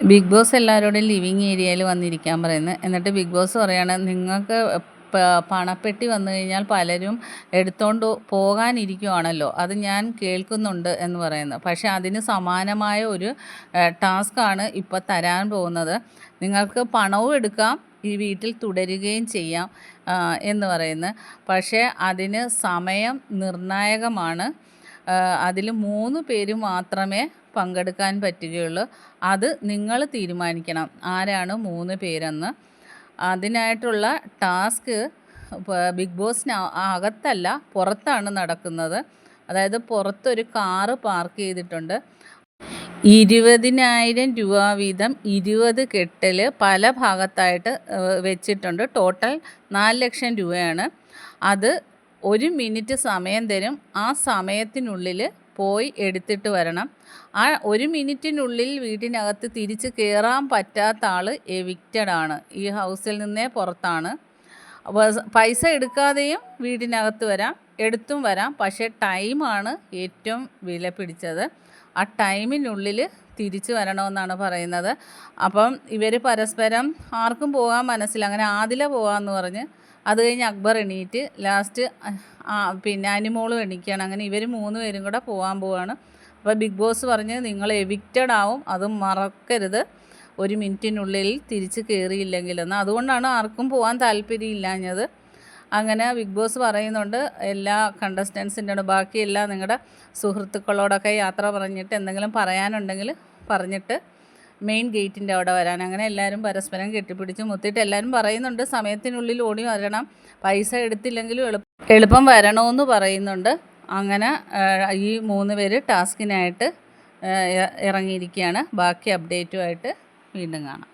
Big boss എല്ലാവരോടും living ഏരിയയിൽ വന്നിരിക്കാൻ പറയുന്നത് എന്നിട്ട് ബിഗ് ബോസ് പറയാണ് നിങ്ങൾക്ക് പണപ്പെട്ടി വന്നു കഴിഞ്ഞാൽ പലരും എടുത്തോണ്ട് പോകാനിരിക്കുവാണല്ലോ. അത് ഞാൻ കേൾക്കുന്നുണ്ട് എന്ന് പറയുന്നത് പക്ഷേ അതിന് സമാനമായ ഒരു ടാസ്ക്കാണ് ഇപ്പോൾ തരാൻ പോകുന്നത്. നിങ്ങൾക്ക് പണവും എടുക്കാം ഈ വീട്ടിൽ തുടരുകയും ചെയ്യാം എന്ന് പറയുന്നത് പക്ഷേ അതിന് സമയം നിർണായകമാണ്. അതിൽ മൂന്ന് പേര് മാത്രമേ പങ്കെടുക്കാൻ പറ്റുകയുള്ളൂ. അത് നിങ്ങൾ തീരുമാനിക്കണം ആരാണ് മൂന്ന് പേരെന്ന്. അതിനായിട്ടുള്ള ടാസ്ക് ബിഗ് ബോസിന് അകത്തല്ല പുറത്താണ് നടക്കുന്നത്. അതായത് പുറത്തൊരു കാറ് പാർക്ക് ചെയ്തിട്ടുണ്ട്. ഇരുപതിനായിരം രൂപ വീതം ഇരുപത് കെട്ടിൽ പല ഭാഗത്തായിട്ട് വെച്ചിട്ടുണ്ട്. ടോട്ടൽ നാല് ലക്ഷം രൂപയാണ്. അത് ഒരു മിനിറ്റ് സമയം തരും. ആ സമയത്തിനുള്ളിൽ പോയി എടുത്തിട്ട് വരണം. ആ ഒരു മിനിറ്റിനുള്ളിൽ വീട്ടിനകത്ത് തിരിച്ച് കയറാൻ പറ്റാത്ത ആൾ എവിക്റ്റഡ് ആണ്. ഈ ഹൗസിൽ നിന്നേ പുറത്താണ്. പൈസ എടുക്കാതെയും വീടിനകത്ത് വരാം എടുത്തും വരാം. പക്ഷേ ടൈമാണ് ഏറ്റവും വില പിടിച്ചത്. ആ ടൈമിനുള്ളിൽ തിരിച്ചു വരണമെന്നാണ് പറയുന്നത്. അപ്പം ഇവർ പരസ്പരം ആർക്കും പോകാൻ മനസ്സില്ല. അങ്ങനെ ആദില പോകാമെന്ന് പറഞ്ഞ് അത് കഴിഞ്ഞ് അക്ബർ എണീറ്റ് ലാസ്റ്റ് പിന്നെ അനിമോളും എണീക്കുകയാണ് അങ്ങനെ ഇവർ മൂന്ന് പേരും കൂടെ പോകാൻ പോവാണ്. അപ്പോൾ ബിഗ് ബോസ് പറഞ്ഞ് നിങ്ങൾ എവിക്റ്റഡ് ആവും അതും മറക്കരുത്. ഒരു മിനിറ്റിനുള്ളിൽ തിരിച്ച് കയറിയില്ലെങ്കിലെന്ന് അതുകൊണ്ടാണ് ആർക്കും പോകാൻ താല്പര്യമില്ലാഞ്ഞത്. അങ്ങനെ ബിഗ് ബോസ് പറയുന്നുണ്ട് എല്ലാ കണ്ടസ്റ്റൻസിന്റെ എല്ലാ നിങ്ങളുടെ സുഹൃത്തുക്കളോടൊക്കെ യാത്ര പറഞ്ഞിട്ട് എന്തെങ്കിലും പറയാനുണ്ടെങ്കിൽ പറഞ്ഞിട്ട് മെയിൻ ഗേറ്റിന്റെ അവിടെ വരാൻ. അങ്ങനെ എല്ലാവരും പരസ്പരം കെട്ടിപ്പിടിച്ച് മുത്തിയിട്ട് എല്ലാവരും പറയുന്നുണ്ട് സമയത്തിനുള്ളിൽ ഓടി വരണം പൈസ എടുത്തില്ലെങ്കിലും എളുപ്പം എളുപ്പം വരണമെന്ന് പറയുന്നുണ്ട്. അങ്ങനെ ഈ മൂന്ന് പേര് ടാസ്കിനായിട്ട് ഇറങ്ങിയിരിക്കുകയാണ്. ബാക്കി അപ്ഡേറ്റുമായിട്ട് വീണ്ടും കാണാം.